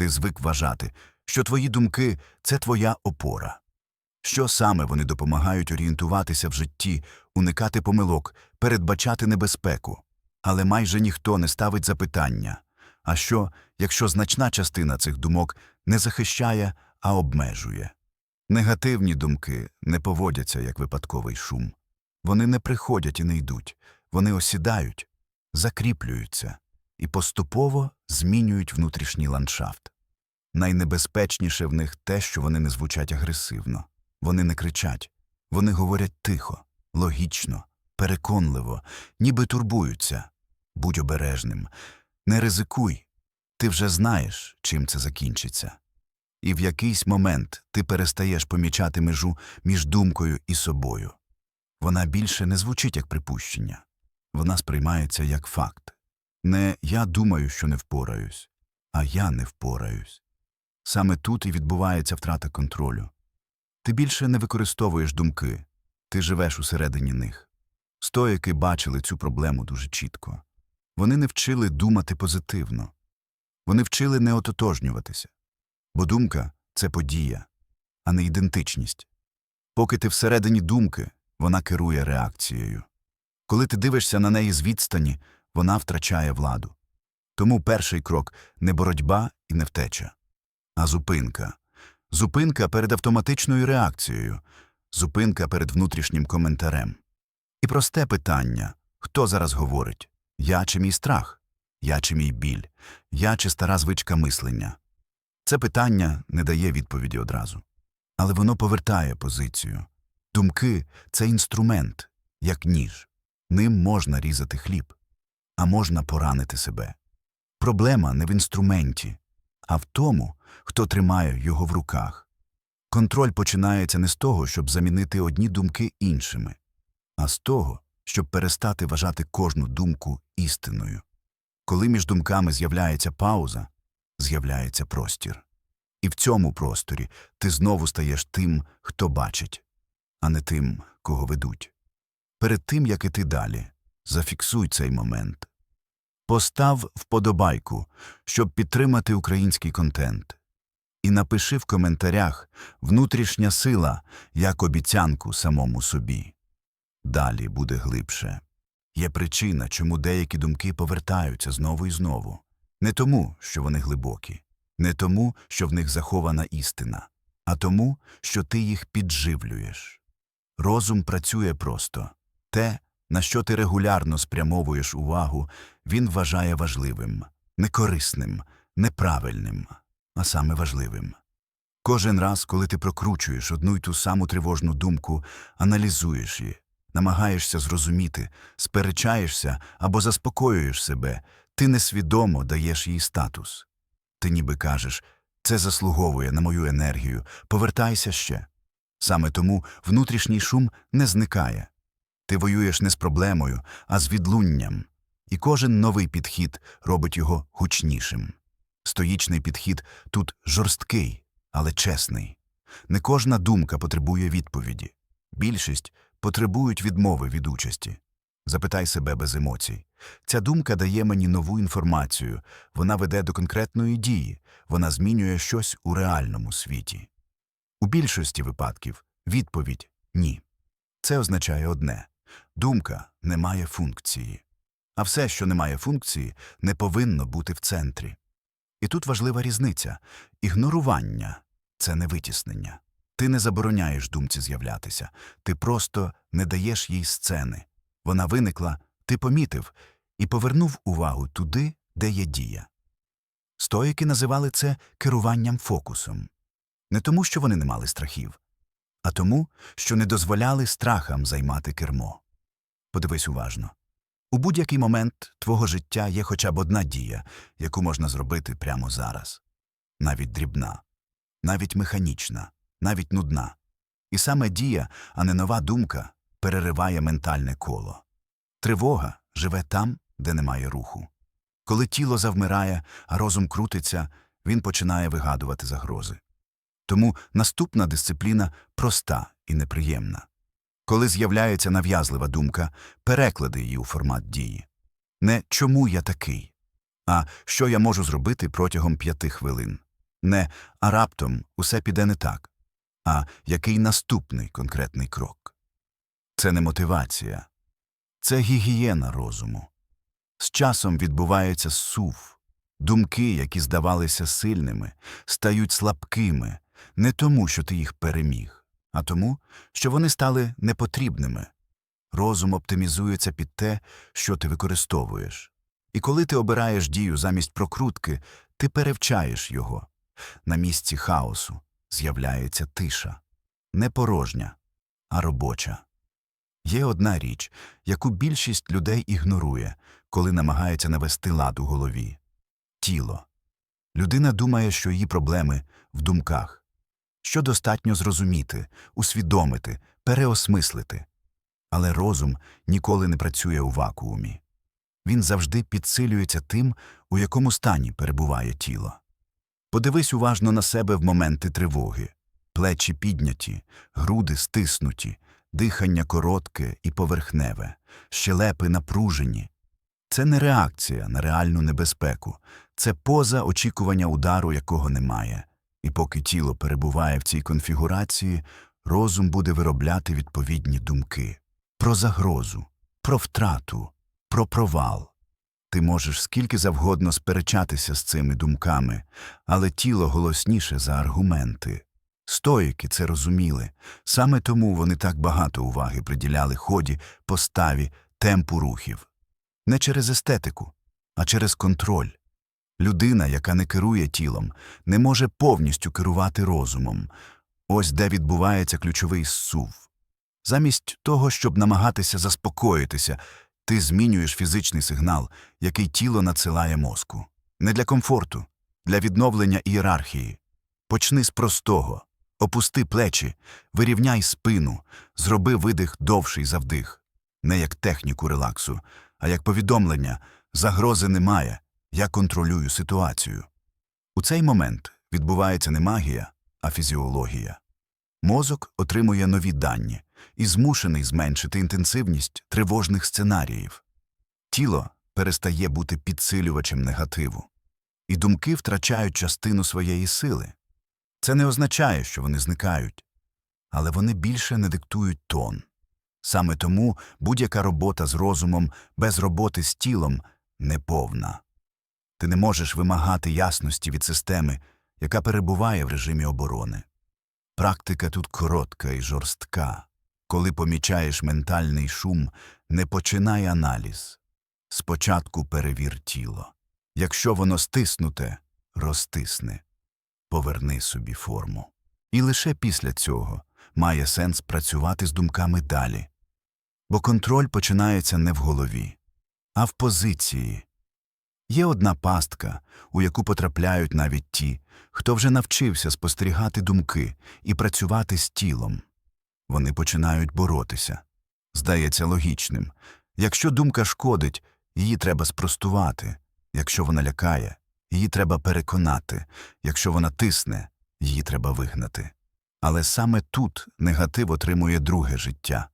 Ти звик вважати, що твої думки це твоя опора. Що саме вони допомагають орієнтуватися в житті, уникати помилок, передбачати небезпеку. Але майже ніхто не ставить запитання а що, якщо значна частина цих думок не захищає, а обмежує? Негативні думки не поводяться як випадковий шум. Вони не приходять і не йдуть, вони осідають, закріплюються і поступово змінюють внутрішній ландшафт. Найнебезпечніше в них те, що вони не звучать агресивно, вони не кричать, вони говорять тихо, логічно, переконливо, ніби турбуються. Будь обережним, не ризикуй, ти вже знаєш, чим це закінчиться. І в якийсь момент ти перестаєш помічати межу між думкою і собою. Вона більше не звучить як припущення, вона сприймається як факт. Не я думаю, що не впораюсь, а я не впораюсь. Саме тут і відбувається втрата контролю. Ти більше не використовуєш думки, ти живеш усередині них. Стоїки бачили цю проблему дуже чітко. Вони не вчили думати позитивно, вони вчили не ототожнюватися. Бо думка це подія, а не ідентичність. Поки ти всередині думки, вона керує реакцією. Коли ти дивишся на неї з відстані, вона втрачає владу. Тому перший крок не боротьба і не втеча, а зупинка. Зупинка перед автоматичною реакцією, зупинка перед внутрішнім коментарем. І просте питання хто зараз говорить я чи мій страх, я чи мій біль, я чи стара звичка мислення. Це питання не дає відповіді одразу. Але воно повертає позицію. Думки це інструмент, як ніж. Ним можна різати хліб, а можна поранити себе. Проблема не в інструменті, а в тому, хто тримає його в руках. Контроль починається не з того, щоб замінити одні думки іншими, а з того, щоб перестати вважати кожну думку істиною. Коли між думками з'являється пауза, з'являється простір. І в цьому просторі ти знову стаєш тим, хто бачить, а не тим, кого ведуть. Перед тим, як іти далі, зафіксуй цей момент. Постав вподобайку, щоб підтримати український контент. І напиши в коментарях внутрішня сила як обіцянку самому собі. Далі буде глибше. Є причина, чому деякі думки повертаються знову і знову. Не тому, що вони глибокі, не тому, що в них захована істина, а тому, що ти їх підживлюєш. Розум працює просто. Те, на що ти регулярно спрямовуєш увагу, він вважає важливим, некорисним, неправильним, а саме важливим. Кожен раз, коли ти прокручуєш одну й ту саму тривожну думку, аналізуєш її, намагаєшся зрозуміти, сперечаєшся або заспокоюєш себе, ти несвідомо даєш їй статус. Ти ніби кажеш це заслуговує на мою енергію, повертайся ще. Саме тому внутрішній шум не зникає. Ти воюєш не з проблемою, а з відлунням, і кожен новий підхід робить його гучнішим. Стоїчний підхід тут жорсткий, але чесний. Не кожна думка потребує відповіді. Більшість потребують відмови від участі. Запитай себе без емоцій. Ця думка дає мені нову інформацію, вона веде до конкретної дії, вона змінює щось у реальному світі. У більшості випадків відповідь ні. Це означає одне думка не має функції. А все, що не має функції, не повинно бути в центрі. І тут важлива різниця ігнорування це не витіснення. Ти не забороняєш думці з'являтися, ти просто не даєш їй сцени. Вона виникла, ти помітив і повернув увагу туди, де є дія. Стоїки називали це керуванням фокусом. Не тому, що вони не мали страхів, а тому, що не дозволяли страхам займати кермо. Подивись уважно. У будь-який момент твого життя є хоча б одна дія, яку можна зробити прямо зараз. Навіть дрібна, навіть механічна, навіть нудна. І саме дія, а не нова думка, перериває ментальне коло. Тривога живе там, де немає руху. Коли тіло завмирає, а розум крутиться, він починає вигадувати загрози. Тому наступна дисципліна проста і неприємна. Коли з'являється нав'язлива думка, переклади її у формат дії. Не чому я такий, а що я можу зробити протягом п'яти хвилин. Не а раптом усе піде не так, а який наступний конкретний крок. Це не мотивація, це гігієна розуму. З часом відбувається сув. Думки, які здавалися сильними, стають слабкими не тому, що ти їх переміг, а тому, що вони стали непотрібними. Розум оптимізується під те, що ти використовуєш. І коли ти обираєш дію замість прокрутки, ти перевчаєш його. На місці хаосу з'являється тиша. Не порожня, а робоча. Є одна річ, яку більшість людей ігнорує, коли намагається навести лад у голові тіло. Людина думає, що її проблеми в думках, що достатньо зрозуміти, усвідомити, переосмислити. Але розум ніколи не працює у вакуумі. Він завжди підсилюється тим, у якому стані перебуває тіло. Подивись уважно на себе в моменти тривоги плечі підняті, груди стиснуті, дихання коротке і поверхневе, щелепи напружені. Це не реакція на реальну небезпеку, це поза очікування удару, якого немає. І поки тіло перебуває в цій конфігурації, розум буде виробляти відповідні думки про загрозу, про втрату, про провал. Ти можеш скільки завгодно сперечатися з цими думками, але тіло голосніше за аргументи. Стоїки це розуміли, саме тому вони так багато уваги приділяли ході, поставі, темпу рухів. Не через естетику, а через контроль. Людина, яка не керує тілом, не може повністю керувати розумом. Ось де відбувається ключовий сув. Замість того, щоб намагатися заспокоїтися, ти змінюєш фізичний сигнал, який тіло надсилає мозку. Не для комфорту, для відновлення ієрархії. Почни з простого. Опусти плечі, вирівняй спину, зроби видих довший за вдих. Не як техніку релаксу, а як повідомлення загрози немає, я контролюю ситуацію. У цей момент відбувається не магія, а фізіологія. Мозок отримує нові дані і змушений зменшити інтенсивність тривожних сценаріїв. Тіло перестає бути підсилювачем негативу, і думки втрачають частину своєї сили. Це не означає, що вони зникають, але вони більше не диктують тон. Саме тому будь-яка робота з розумом без роботи з тілом неповна. Ти не можеш вимагати ясності від системи, яка перебуває в режимі оборони. Практика тут коротка і жорстка. Коли помічаєш ментальний шум, не починай аналіз. Спочатку перевір тіло. Якщо воно стиснуте, розтисни. Поверни собі форму. І лише після цього має сенс працювати з думками далі. Бо контроль починається не в голові, а в позиції. Є одна пастка, у яку потрапляють навіть ті, хто вже навчився спостерігати думки і працювати з тілом. Вони починають боротися. Здається логічним. Якщо думка шкодить, її треба спростувати. Якщо вона лякає, її треба переконати. Якщо вона тисне, її треба вигнати. Але саме тут негатив отримує друге життя.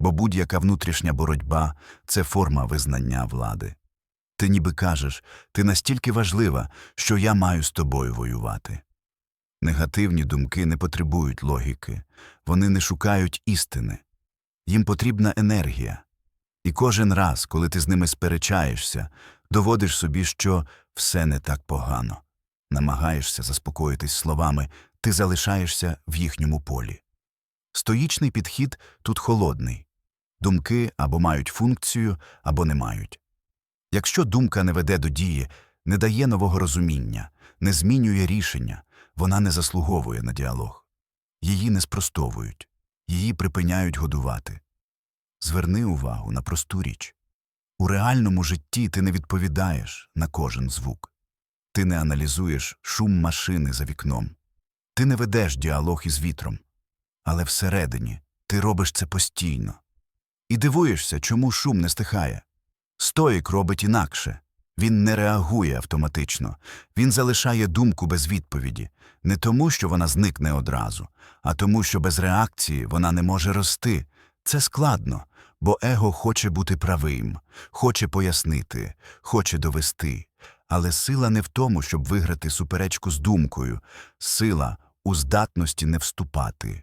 Бо будь-яка внутрішня боротьба це форма визнання влади. Ти ніби кажеш, ти настільки важлива, що я маю з тобою воювати. Негативні думки не потребують логіки, вони не шукають істини. Їм потрібна енергія. І кожен раз, коли ти з ними сперечаєшся, доводиш собі, що все не так погано. Намагаєшся заспокоїтись словами, ти залишаєшся в їхньому полі. Стоїчний підхід тут холодний. Думки або мають функцію, або не мають. Якщо думка не веде до дії, не дає нового розуміння, не змінює рішення, вона не заслуговує на діалог. Її не спростовують, її припиняють годувати. Зверни увагу на просту річ. У реальному житті ти не відповідаєш на кожен звук. Ти не аналізуєш шум машини за вікном. Ти не ведеш діалог із вітром. Але всередині ти робиш це постійно. І дивуєшся, чому шум не стихає. Стоїк робить інакше. Він не реагує автоматично, він залишає думку без відповіді, не тому, що вона зникне одразу, а тому, що без реакції вона не може рости. Це складно, бо его хоче бути правим, хоче пояснити, хоче довести, Але сила не в тому, щоб виграти суперечку з думкою, сила у здатності не вступати.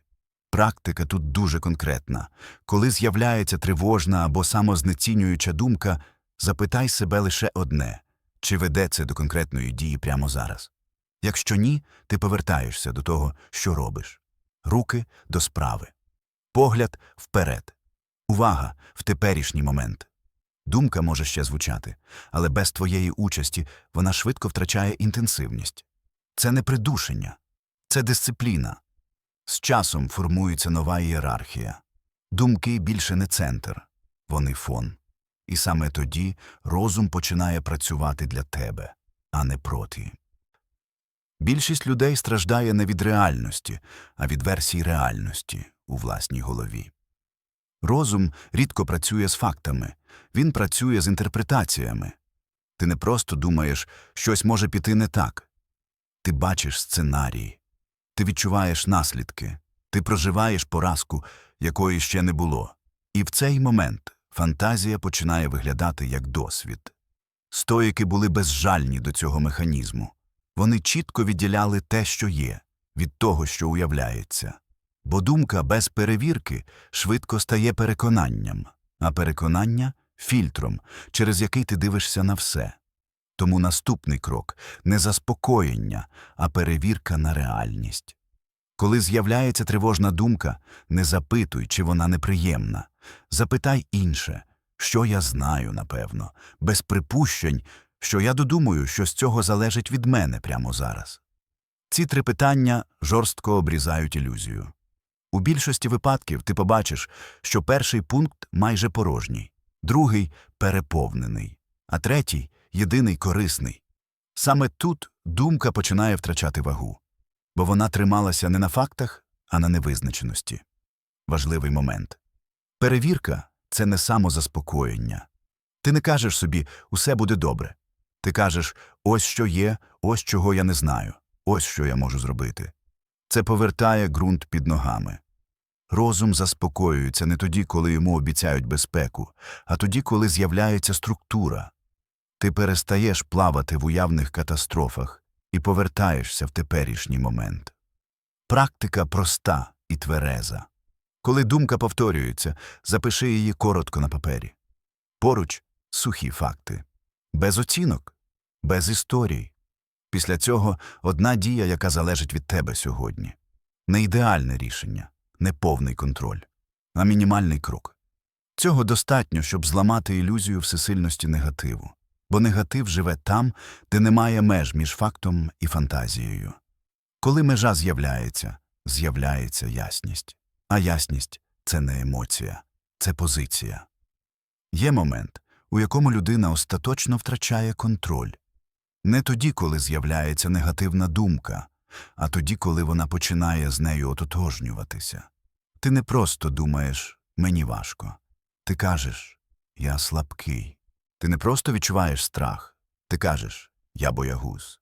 Практика тут дуже конкретна. Коли з'являється тривожна або самознецінююча думка, запитай себе лише одне чи веде це до конкретної дії прямо зараз. Якщо ні, ти повертаєшся до того, що робиш. Руки до справи. Погляд вперед. Увага в теперішній момент. Думка може ще звучати, але без твоєї участі вона швидко втрачає інтенсивність. Це не придушення, це дисципліна. З часом формується нова ієрархія. Думки більше не центр, вони фон. І саме тоді розум починає працювати для тебе, а не проти. Більшість людей страждає не від реальності, а від версій реальності у власній голові. Розум рідко працює з фактами, він працює з інтерпретаціями. Ти не просто думаєш, щось може піти не так. Ти бачиш сценарій, ти відчуваєш наслідки, ти проживаєш поразку, якої ще не було. І в цей момент фантазія починає виглядати як досвід. Стоїки були безжальні до цього механізму. Вони чітко відділяли те, що є, від того, що уявляється. Бо думка без перевірки швидко стає переконанням, а переконання фільтром, через який ти дивишся на все. Тому наступний крок не заспокоєння, а перевірка на реальність. Коли з'являється тривожна думка, не запитуй, чи вона неприємна. Запитай інше, що я знаю, напевно, без припущень, що я додумаю, що з цього залежить від мене прямо зараз. Ці три питання жорстко обрізають ілюзію. У більшості випадків ти побачиш, що перший пункт майже порожній, другий переповнений, а третій єдиний корисний. Саме тут думка починає втрачати вагу, бо вона трималася не на фактах, а на невизначеності. Важливий момент. Перевірка це не самозаспокоєння. Ти не кажеш собі усе буде добре. Ти кажеш ось що є, ось чого я не знаю, ось що я можу зробити. Це повертає ґрунт під ногами. Розум заспокоюється не тоді, коли йому обіцяють безпеку, а тоді, коли з'являється структура. Ти перестаєш плавати в уявних катастрофах і повертаєшся в теперішній момент. Практика проста і твереза. Коли думка повторюється, запиши її коротко на папері. Поруч сухі факти. Без оцінок, без історій. Після цього одна дія, яка залежить від тебе сьогодні. Не ідеальне рішення, не повний контроль, а мінімальний крок. Цього достатньо, щоб зламати ілюзію всесильності негативу, бо негатив живе там, де немає меж між фактом і фантазією. Коли межа з'являється, з'являється ясність. А ясність це не емоція, це позиція. Є момент, у якому людина остаточно втрачає контроль. Не тоді, коли з'являється негативна думка, а тоді, коли вона починає з нею ототожнюватися. Ти не просто думаєш мені важко. Ти кажеш я слабкий. Ти не просто відчуваєш страх, ти кажеш я боягуз.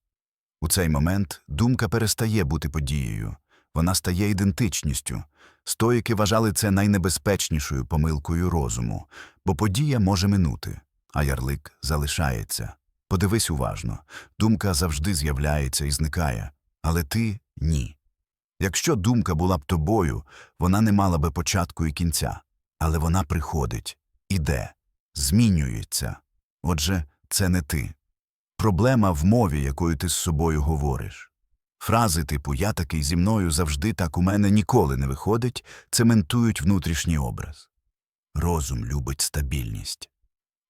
У цей момент думка перестає бути подією, вона стає ідентичністю. Стоїки вважали це найнебезпечнішою помилкою розуму, бо подія може минути, а ярлик залишається. Подивись уважно думка завжди з'являється і зникає, але ти ні. Якщо думка була б тобою, вона не мала би початку і кінця, але вона приходить, іде, змінюється. Отже, це не ти. Проблема в мові, якою ти з собою говориш. Фрази типу Я такий зі мною завжди так у мене ніколи не виходить, цементують внутрішній образ. Розум любить стабільність,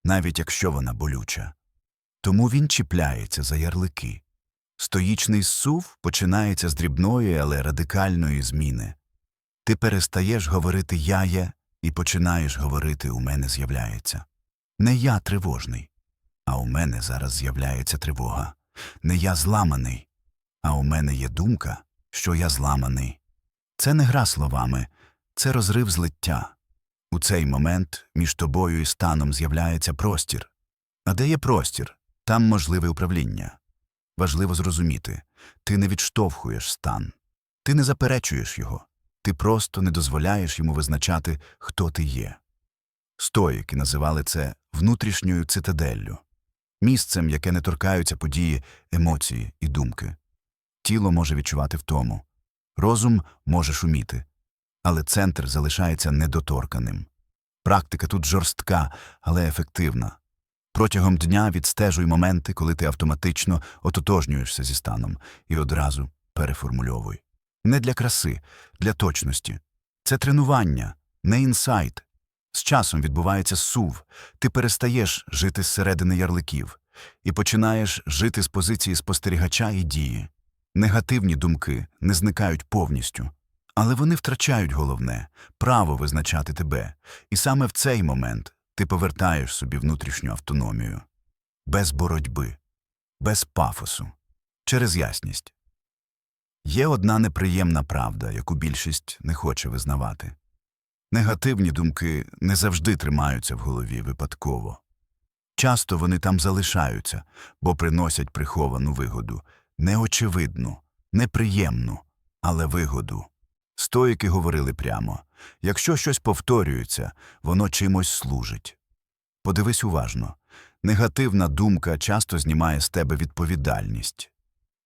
навіть якщо вона болюча. Тому він чіпляється за ярлики. Стоїчний сув починається з дрібної, але радикальної зміни. Ти перестаєш говорити я є і починаєш говорити у мене з'являється. Не я тривожний, а у мене зараз з'являється тривога. Не я зламаний, а у мене є думка, що я зламаний. Це не гра словами, це розрив злиття. У цей момент між тобою і станом з'являється простір. А де є простір, там можливе управління. Важливо зрозуміти ти не відштовхуєш стан, ти не заперечуєш його, ти просто не дозволяєш йому визначати, хто ти є. Стоїки називали це внутрішньою цитаделлю. місцем, яке не торкаються події, емоції і думки. Тіло може відчувати втому, розум може шуміти, але центр залишається недоторканим. Практика тут жорстка, але ефективна. Протягом дня відстежуй моменти, коли ти автоматично ототожнюєшся зі станом і одразу переформульовуй. Не для краси, для точності. Це тренування, не інсайт. З часом відбувається сув, ти перестаєш жити зсередини ярликів і починаєш жити з позиції спостерігача і дії. Негативні думки не зникають повністю, але вони втрачають головне право визначати тебе, і саме в цей момент ти повертаєш собі внутрішню автономію. Без боротьби, без пафосу, через ясність. Є одна неприємна правда, яку більшість не хоче визнавати. Негативні думки не завжди тримаються в голові випадково. Часто вони там залишаються, бо приносять приховану вигоду, неочевидну, неприємну, але вигоду. Стоїки говорили прямо якщо щось повторюється, воно чимось служить. Подивись уважно негативна думка часто знімає з тебе відповідальність.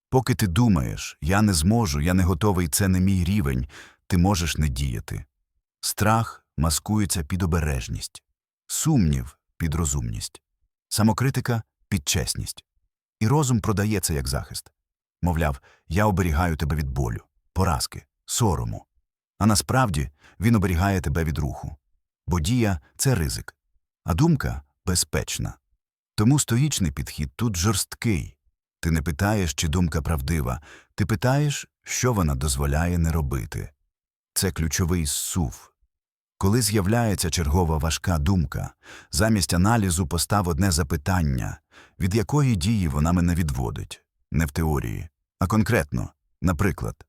Поки ти думаєш, я не зможу, я не готовий, це не мій рівень, ти можеш не діяти. Страх маскується під обережність, сумнів під розумність, самокритика під чесність. І розум продається як захист. Мовляв, я оберігаю тебе від болю, поразки, сорому. А насправді він оберігає тебе від руху. Бо дія це ризик, а думка безпечна. Тому стоїчний підхід тут жорсткий. Ти не питаєш, чи думка правдива, ти питаєш, що вона дозволяє не робити. Це ключовий сув. Коли з'являється чергова важка думка, замість аналізу постав одне запитання, від якої дії вона мене відводить, не в теорії, а конкретно, наприклад,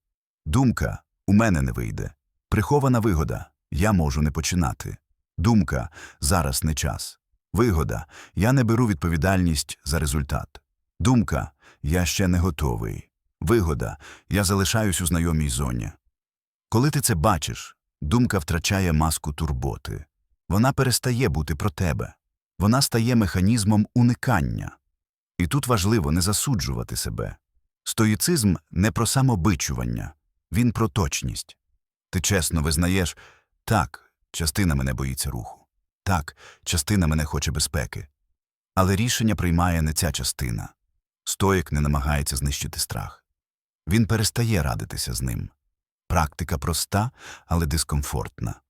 думка у мене не вийде, прихована вигода я можу не починати. Думка зараз не час. Вигода я не беру відповідальність за результат. Думка я ще не готовий. Вигода я залишаюсь у знайомій зоні. Коли ти це бачиш, думка втрачає маску турботи. Вона перестає бути про тебе. Вона стає механізмом уникання. І тут важливо не засуджувати себе. Стоїцизм не про самобичування, він про точність. Ти чесно визнаєш так, частина мене боїться руху. Так, частина мене хоче безпеки. Але рішення приймає не ця частина. Стоїк не намагається знищити страх. Він перестає радитися з ним. Практика проста, але дискомфортна.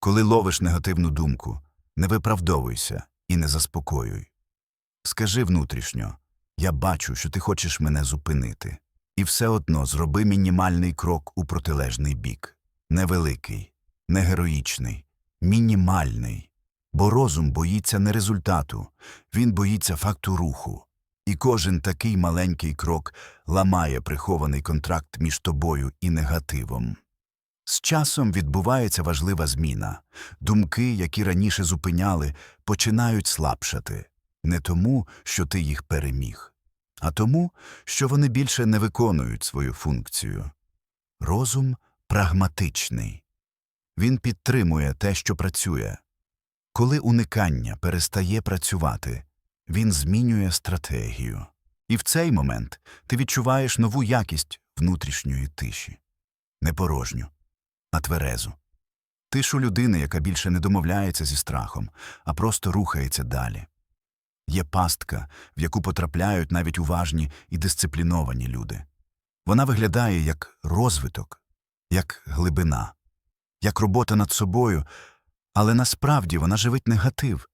Коли ловиш негативну думку, не виправдовуйся і не заспокоюй. Скажи внутрішньо я бачу, що ти хочеш мене зупинити, і все одно зроби мінімальний крок у протилежний бік. Невеликий, не героїчний, мінімальний. Бо розум боїться не результату, він боїться факту руху. І кожен такий маленький крок ламає прихований контракт між тобою і негативом. З часом відбувається важлива зміна. Думки, які раніше зупиняли, починають слабшати. Не тому, що ти їх переміг, а тому, що вони більше не виконують свою функцію. Розум прагматичний. Він підтримує те, що працює. Коли уникання перестає працювати, він змінює стратегію. І в цей момент ти відчуваєш нову якість внутрішньої тиші. Не порожню, а тверезу. Тишу людини, яка більше не домовляється зі страхом, а просто рухається далі. Є пастка, в яку потрапляють навіть уважні і дисципліновані люди. Вона виглядає як розвиток, як глибина, як робота над собою, але насправді вона живить негатив.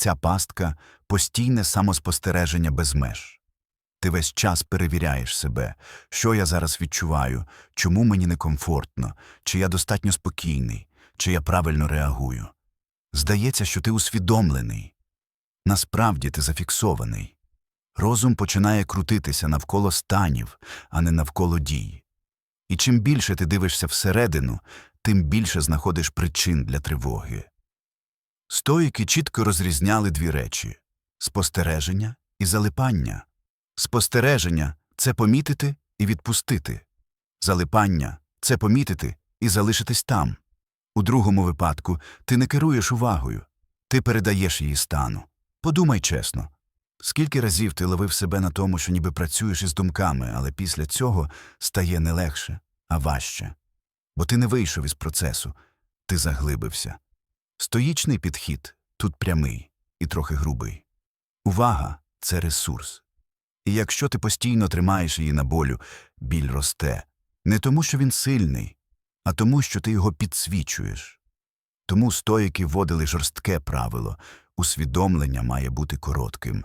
Ця пастка постійне самоспостереження без меж. Ти весь час перевіряєш себе, що я зараз відчуваю, чому мені некомфортно, чи я достатньо спокійний, чи я правильно реагую. Здається, що ти усвідомлений. Насправді ти зафіксований. Розум починає крутитися навколо станів, а не навколо дій. І чим більше ти дивишся всередину, тим більше знаходиш причин для тривоги. Стоїки чітко розрізняли дві речі спостереження і залипання. Спостереження це помітити і відпустити. Залипання це помітити і залишитись там. У другому випадку ти не керуєш увагою, ти передаєш її стану. Подумай чесно Скільки разів ти ловив себе на тому, що ніби працюєш із думками, але після цього стає не легше, а важче. Бо ти не вийшов із процесу, ти заглибився. Стоїчний підхід тут прямий і трохи грубий. Увага це ресурс. І якщо ти постійно тримаєш її на болю, біль росте не тому, що він сильний, а тому, що ти його підсвічуєш. Тому стоїки вводили жорстке правило усвідомлення має бути коротким.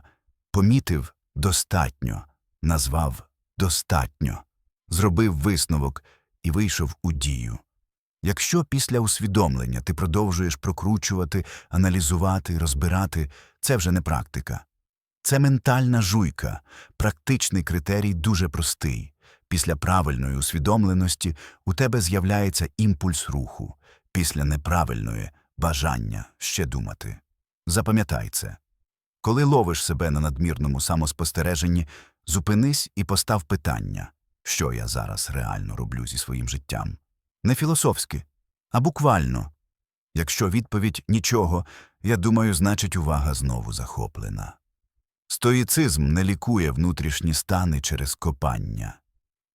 Помітив достатньо, назвав достатньо, зробив висновок і вийшов у дію. Якщо після усвідомлення ти продовжуєш прокручувати, аналізувати, розбирати, це вже не практика. Це ментальна жуйка. Практичний критерій дуже простий. Після правильної усвідомленості у тебе з'являється імпульс руху, після неправильної бажання ще думати. Запам'ятай це. Коли ловиш себе на надмірному самоспостереженні, зупинись і постав питання, що я зараз реально роблю зі своїм життям. Не філософськи, а буквально. Якщо відповідь нічого, я думаю, значить увага знову захоплена. Стоїцизм не лікує внутрішні стани через копання.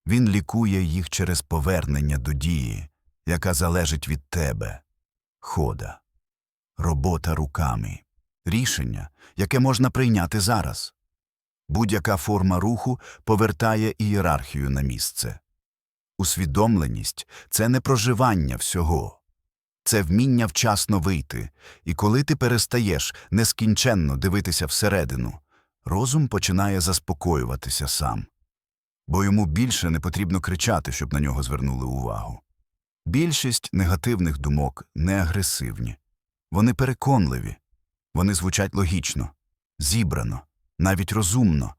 Він лікує їх через повернення до дії, яка залежить від тебе. Хода. Робота руками. Рішення, яке можна прийняти зараз. Будь-яка форма руху повертає ієрархію на місце. Усвідомленість це не проживання всього. Це вміння вчасно вийти, і коли ти перестаєш нескінченно дивитися всередину, розум починає заспокоюватися сам. Бо йому більше не потрібно кричати, щоб на нього звернули увагу. Більшість негативних думок не агресивні. Вони переконливі, вони звучать логічно, зібрано, навіть розумно.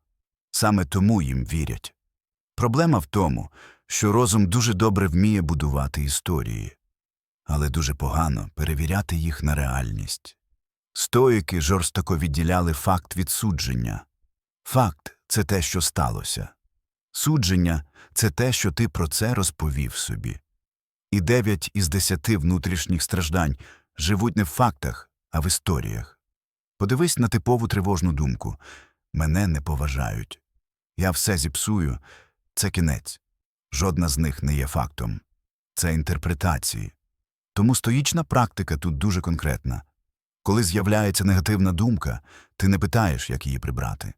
Саме тому їм вірять. Проблема в тому, що розум дуже добре вміє будувати історії, але дуже погано перевіряти їх на реальність. Стоїки жорстоко відділяли факт від судження. Факт це те, що сталося. Судження це те, що ти про це розповів собі. І дев'ять із десяти внутрішніх страждань живуть не в фактах, а в історіях. Подивись на типову тривожну думку мене не поважають. Я все зіпсую, це кінець. Жодна з них не є фактом. Це інтерпретації. Тому стоїчна практика тут дуже конкретна. Коли з'являється негативна думка, ти не питаєш, як її прибрати.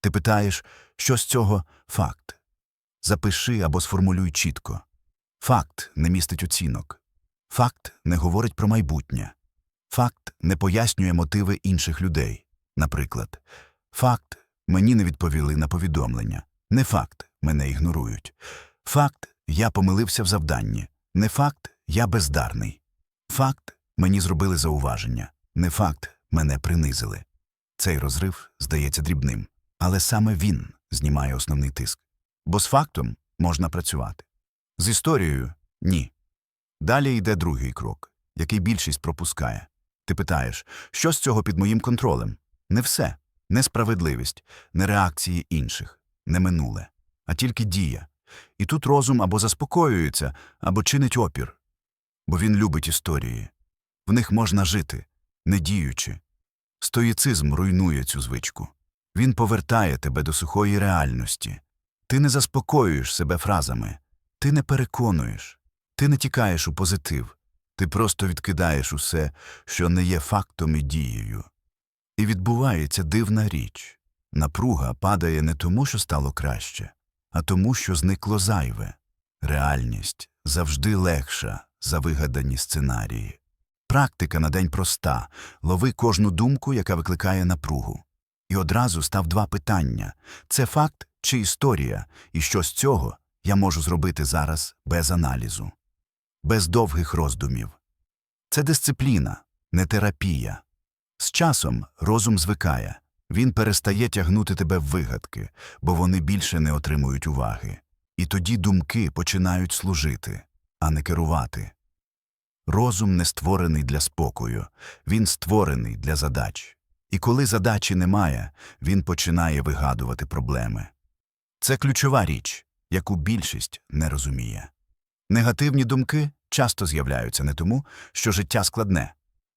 Ти питаєш, що з цього факт. Запиши або сформулюй чітко. Факт не містить оцінок. Факт не говорить про майбутнє. Факт не пояснює мотиви інших людей. Наприклад, факт мені не відповіли на повідомлення. Не факт мене ігнорують. Факт я помилився в завданні. Не факт я бездарний. Факт мені зробили зауваження. Не факт мене принизили. Цей розрив здається дрібним, але саме він знімає основний тиск. Бо з фактом можна працювати. З історією ні. Далі йде другий крок, який більшість пропускає. Ти питаєш, що з цього під моїм контролем? Не все, не справедливість, не реакції інших, не минуле, а тільки дія. І тут розум або заспокоюється, або чинить опір. Бо він любить історії. В них можна жити, не діючи. Стоїцизм руйнує цю звичку. Він повертає тебе до сухої реальності. Ти не заспокоюєш себе фразами, ти не переконуєш, ти не тікаєш у позитив, ти просто відкидаєш усе, що не є фактом і дією. І відбувається дивна річ. Напруга падає не тому, що стало краще, а тому, що зникло зайве. Реальність завжди легша за вигадані сценарії. Практика на день проста лови кожну думку, яка викликає напругу. І одразу став два питання це факт чи історія, і що з цього я можу зробити зараз без аналізу, без довгих роздумів. Це дисципліна, не терапія. З часом розум звикає, він перестає тягнути тебе в вигадки, бо вони більше не отримують уваги. І тоді думки починають служити, а не керувати. Розум не створений для спокою, він створений для задач. І коли задачі немає, він починає вигадувати проблеми. Це ключова річ, яку більшість не розуміє. Негативні думки часто з'являються не тому, що життя складне,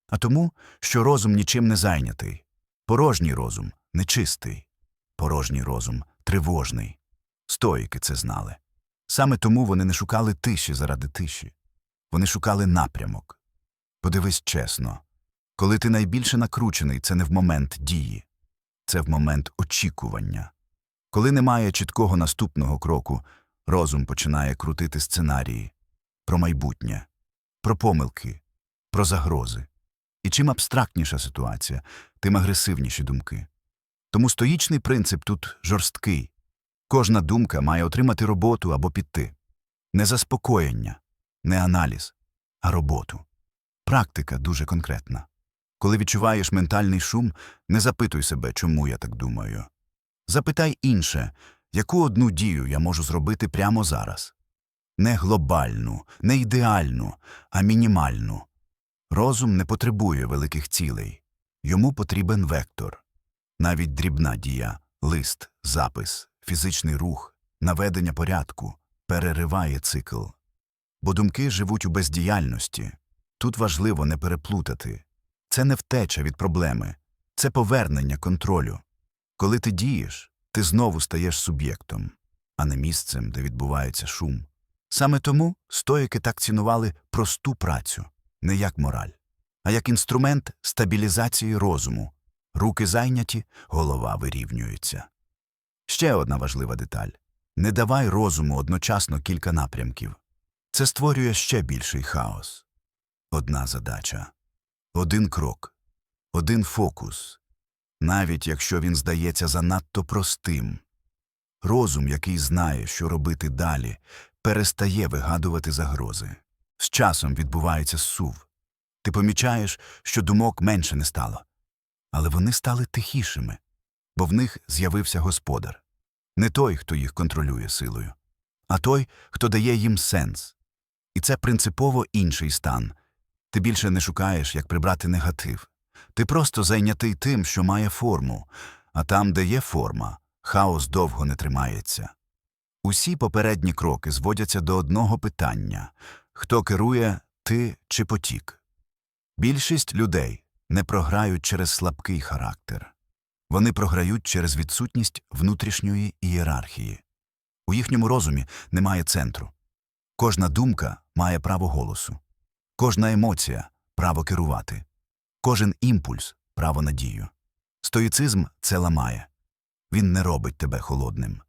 а тому, що розум нічим не зайнятий. Порожній розум нечистий, порожній розум, тривожний. Стоїки це знали. Саме тому вони не шукали тиші заради тиші. Вони шукали напрямок. Подивись чесно, коли ти найбільше накручений, це не в момент дії, це в момент очікування. Коли немає чіткого наступного кроку, розум починає крутити сценарії про майбутнє, про помилки, про загрози. І чим абстрактніша ситуація, тим агресивніші думки. Тому стоїчний принцип тут жорсткий. Кожна думка має отримати роботу або піти. Не заспокоєння, не аналіз, а роботу. Практика дуже конкретна. Коли відчуваєш ментальний шум, не запитуй себе, чому я так думаю. Запитай інше, яку одну дію я можу зробити прямо зараз. Не глобальну, не ідеальну, а мінімальну. Розум не потребує великих цілей. Йому потрібен вектор. Навіть дрібна дія, лист, запис, фізичний рух, наведення порядку перериває цикл. Бо думки живуть у бездіяльності. Тут важливо не переплутати. Це не втеча від проблеми, це повернення контролю. Коли ти дієш, ти знову стаєш суб'єктом, а не місцем, де відбувається шум. Саме тому стоїки так цінували просту працю, не як мораль, а як інструмент стабілізації розуму. Руки зайняті, голова вирівнюється. Ще одна важлива деталь не давай розуму одночасно кілька напрямків. Це створює ще більший хаос. Одна задача, один крок, один фокус, навіть якщо він здається занадто простим. Розум, який знає, що робити далі, перестає вигадувати загрози. З часом відбувається сув. Ти помічаєш, що думок менше не стало. Але вони стали тихішими, бо в них з'явився господар. Не той, хто їх контролює силою, а той, хто дає їм сенс. І це принципово інший стан. Ти більше не шукаєш, як прибрати негатив. Ти просто зайнятий тим, що має форму, а там, де є форма, хаос довго не тримається. Усі попередні кроки зводяться до одного питання хто керує, ти чи потік. Більшість людей не програють через слабкий характер. Вони програють через відсутність внутрішньої ієрархії. У їхньому розумі немає центру. Кожна думка має право голосу, кожна емоція право керувати, кожен імпульс право на дію. Стоїцизм це ламає. Він не робить тебе холодним.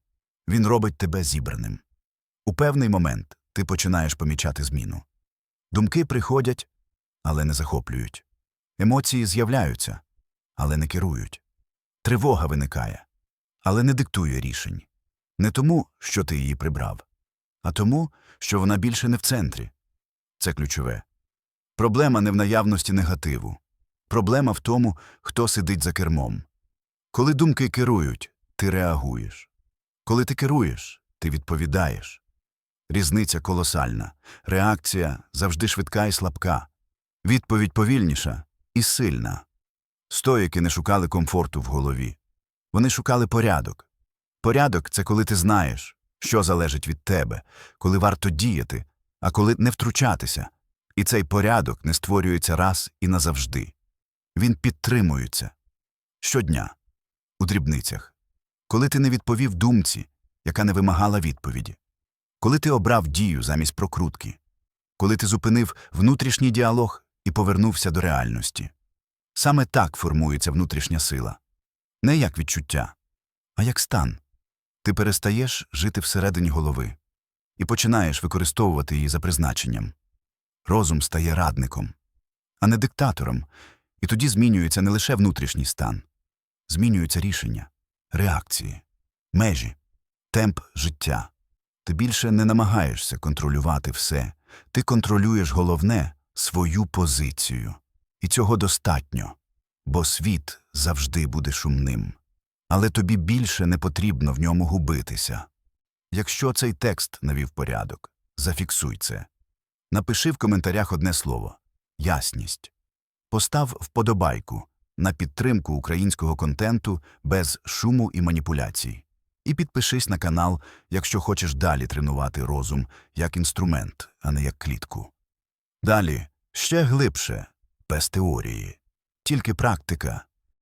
Він робить тебе зібраним. У певний момент ти починаєш помічати зміну. Думки приходять, але не захоплюють. Емоції з'являються, але не керують. Тривога виникає, але не диктує рішень. Не тому, що ти її прибрав, а тому, що вона більше не в центрі. Це ключове. Проблема не в наявності негативу. Проблема в тому, хто сидить за кермом. Коли думки керують, ти реагуєш. Коли ти керуєш, ти відповідаєш. Різниця колосальна. Реакція завжди швидка і слабка. Відповідь повільніша і сильна. Стоїки не шукали комфорту в голові. Вони шукали порядок. Порядок це коли ти знаєш, що залежить від тебе, коли варто діяти, а коли не втручатися. І цей порядок не створюється раз і назавжди. Він підтримується щодня, у дрібницях, коли ти не відповів думці, яка не вимагала відповіді, коли ти обрав дію замість прокрутки, коли ти зупинив внутрішній діалог і повернувся до реальності. Саме так формується внутрішня сила. Не як відчуття, а як стан. Ти перестаєш жити всередині голови і починаєш використовувати її за призначенням. Розум стає радником, а не диктатором, і тоді змінюється не лише внутрішній стан, змінюються рішення, реакції, межі, темп життя. Ти більше не намагаєшся контролювати все, ти контролюєш головне свою позицію. І цього достатньо, бо світ завжди буде шумним. Але тобі більше не потрібно в ньому губитися. Якщо цей текст навів порядок, зафіксуй це. Напиши в коментарях одне слово ясність. Постав вподобайку на підтримку українського контенту без шуму і маніпуляцій. І підпишись на канал, якщо хочеш далі тренувати розум як інструмент, а не як клітку. Далі ще глибше, без теорії, тільки практика,